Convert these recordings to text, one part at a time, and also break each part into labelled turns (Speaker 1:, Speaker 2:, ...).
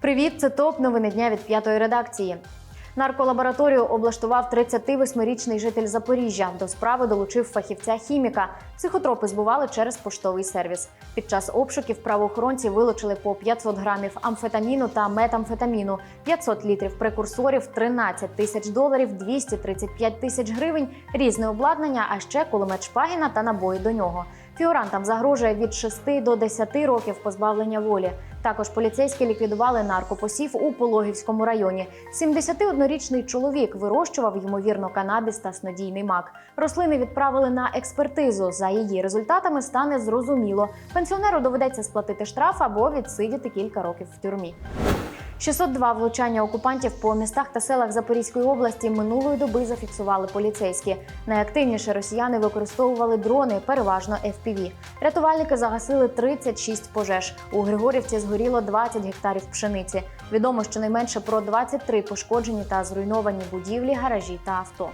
Speaker 1: Привіт, це топ новини дня від п'ятої редакції. Нарколабораторію облаштував 38-річний житель Запоріжжя. До справи долучив фахівця хіміка. Психотропи збували через поштовий сервіс. Під час обшуків правоохоронці вилучили по 500 грамів амфетаміну та метамфетаміну, 500 літрів прекурсорів, 13 тисяч доларів, 235 тисяч гривень, різне обладнання, а ще кулемет Шпагіна та набої до нього. Фігурантам загрожує від 6 до 10 років позбавлення волі. Також поліцейські ліквідували наркопосів у Пологівському районі. 71-річний чоловік вирощував ймовірно канабіс та снодійний мак. Рослини відправили на експертизу. За її результатами стане зрозуміло. Пенсіонеру доведеться сплатити штраф або відсидіти кілька років в тюрмі. 602 влучання окупантів по містах та селах Запорізької області минулої доби зафіксували поліцейські. Найактивніше росіяни використовували дрони, переважно FPV. Рятувальники загасили 36 пожеж. У Григорівці згоріло 20 гектарів пшениці. Відомо щонайменше про 23 пошкоджені та зруйновані будівлі, гаражі та авто.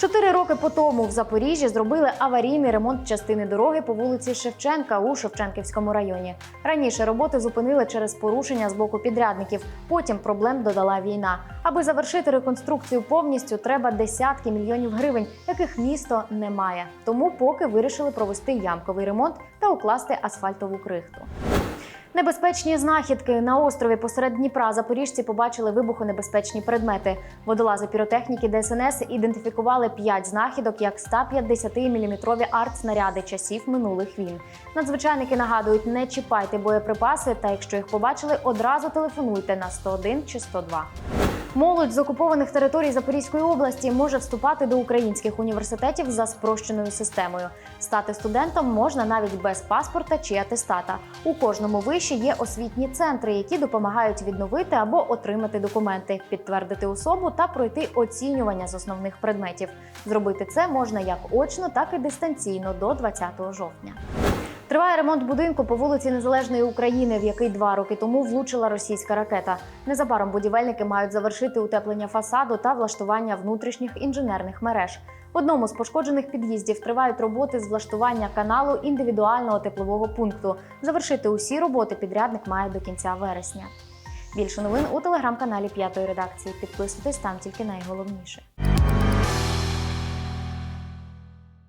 Speaker 1: Чотири роки по тому в Запоріжжі зробили аварійний ремонт частини дороги по вулиці Шевченка у Шевченківському районі. Раніше роботи зупинили через порушення з боку підрядників. Потім проблем додала війна. Аби завершити реконструкцію повністю, треба десятки мільйонів гривень, яких місто не має. Тому поки вирішили провести ямковий ремонт та укласти асфальтову крихту. Небезпечні знахідки на острові посеред Дніпра запоріжці побачили вибухонебезпечні предмети. Водолази піротехніки ДСНС ідентифікували 5 знахідок як 150-мм артснаряди часів минулих війн. Надзвичайники нагадують, не чіпайте боєприпаси, та якщо їх побачили, одразу телефонуйте на 101 чи 102. Молодь з окупованих територій Запорізької області може вступати до українських університетів за спрощеною системою. Стати студентом можна навіть без паспорта чи атестата. У кожному виші є освітні центри, які допомагають відновити або отримати документи, підтвердити особу та пройти оцінювання з основних предметів. Зробити це можна як очно, так і дистанційно до 20 жовтня. Триває ремонт будинку по вулиці Незалежної України, в який два роки тому влучила російська ракета. Незабаром будівельники мають завершити утеплення фасаду та влаштування внутрішніх інженерних мереж. В одному з пошкоджених під'їздів тривають роботи з влаштування каналу індивідуального теплового пункту. Завершити усі роботи підрядник має до кінця вересня. Більше новин у телеграм-каналі П'ятої редакції. Підписуйтесь там тільки найголовніше.